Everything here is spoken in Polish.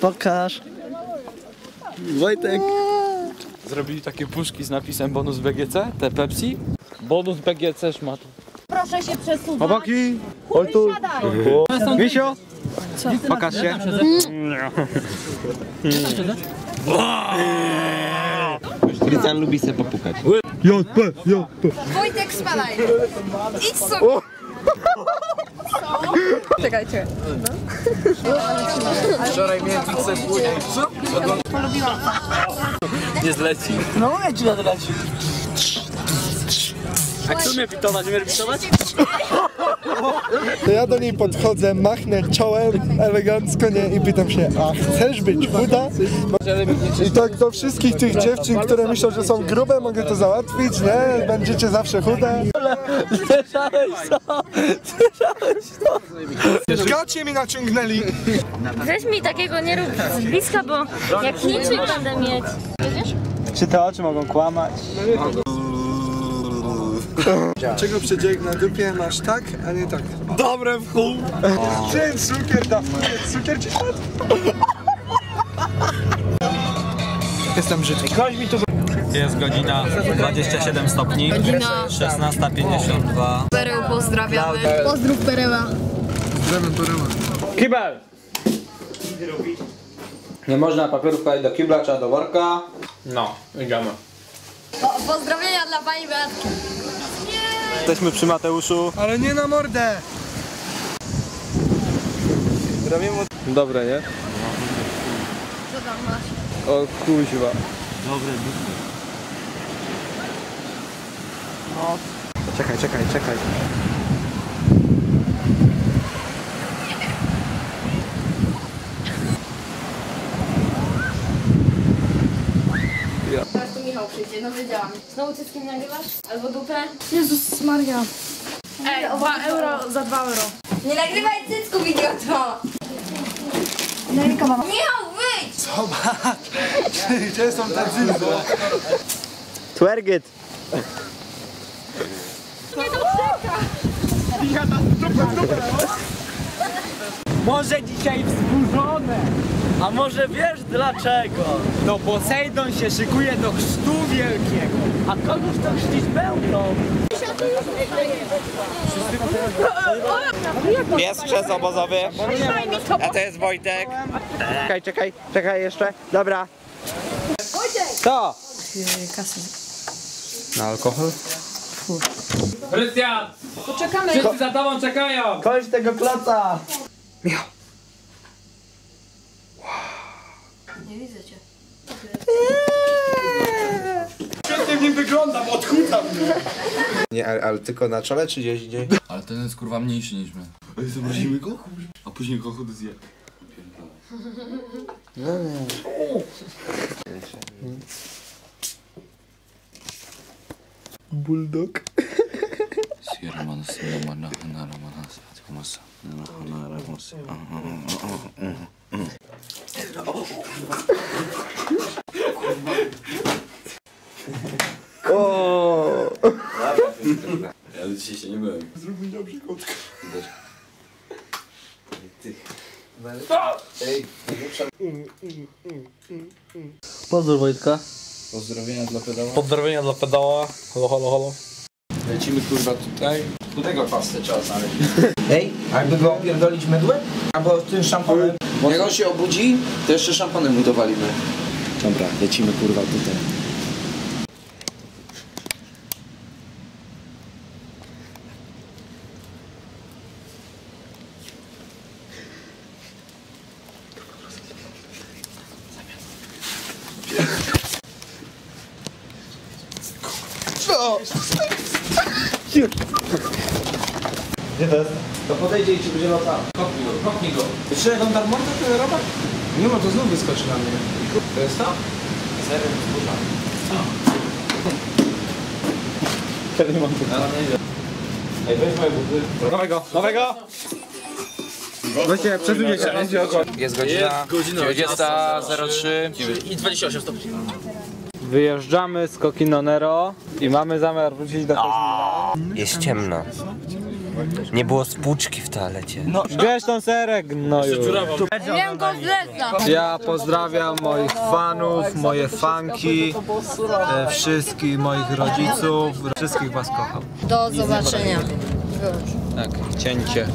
Pokaż. Wojtek. Zrobili takie puszki z napisem bonus BGC, te Pepsi. Bonus BGC szmat. Proszę się przesuwać. Chłopaki. Oj tu. Siadaj. Wisio. Pokaż się. Krystian lubi sobie popukać. Wojtek, spadaj. Idź sobie. Czekajcie. Wczoraj miałem pizzę później. Nie zleci. No mówię ci na leci. A kto mnie bitować? Mnie bitować? To ja do niej podchodzę, machnę czołem elegancko nie i pytam się, a chcesz być chuda? I tak do wszystkich tych dziewczyn, które myślą, że są grube, mogę to załatwić, nie? Będziecie zawsze chude. Słyszałeś to? Słyszałeś to? Gacie mi naciągnęli. Weź mi takiego nie rób z bliska, bo jak Chińczyk będę mieć. Czy te oczy mogą kłamać? Czego przedziałek na dupie masz tak, a nie tak? Dobre w chuj. Ten cukier da cukier ci? Jestem brzydki. Jest godzina 27 stopni. Godzina 16.52. Pereł pozdrawiamy. Pozdrów Pereła. Kibel! Nie można papierów do kibla, trzeba do worka. No, idziemy. Pozdrowienia dla pani Beatki. Jesteśmy przy Mateuszu. Ale nie na mordę. Dobre, nie? Co tam masz? O kuźwa. No. Czekaj, czekaj, czekaj. Michał przyjdzie, no wiedziałam. Znowu cyckiem nagrywasz? Albo dupę? Jezus Maria. Ej, 2 euro za 2 euro. Nie nagrywaj cycków, idioto! Michał, wyjdź! Gdzie są te zimne? Twergit. Może dzisiaj wzburzone. A może wiesz dlaczego? No Posejdon się szykuje do chrztu wielkiego. A kogoś to chrzcić pełną. Jest krzes obozowy. A to jest Wojtek. Czekaj, czekaj, czekaj jeszcze. Dobra. Co? Na alkohol? Krystian! Poczekamy. Wszyscy za tobą czekają! Kończ tego kloca. Nie widzę cię. Nie, ale, ale tylko na czole czy gdzieś indziej? Ale ten jest kurwa mniejszy niż my. Ale zobrazimy go? A później go chudy zje. Bulldog. Sierra mana sinna mana hanara Ja dzisiaj się nie byłem. Pozdrów Wojtka. Pozdrowienia dla pedała. Pozdrowienia dla pedała. Halo, halo, halo. Lecimy kurwa tutaj. Którego pastę trzeba znaleźć? Ej, a jakby go opierdolić mydłem? Albo tym szamponem? Jak on się obudzi, to jeszcze szampanem mu dowalimy. Dobra, lecimy kurwa tutaj. To podejdzie i ci będzie lata. Kopnij go, kopnij go. Jeszcze jak on darmo to ten robak? Nie ma, to znów wyskoczy na mnie. To jest to? Serio, kurwa. Kiedy mam tu? Ej, weź moje buty. Nowego, nowego! Weźcie, przesunie się. Jest godzina, godzina 20.03. I 28 stopni. Wyjeżdżamy z Coquino Nero i mamy zamiar wrócić do Koźmina. Jest ciemno. Nie było spłuczki w toalecie. No, bierz tą serek, no już. Wiem go zleca. Ja pozdrawiam moich fanów, moje fanki, e, wszystkich moich rodziców, wszystkich was kocham. Do zobaczenia. Tak, cięcie.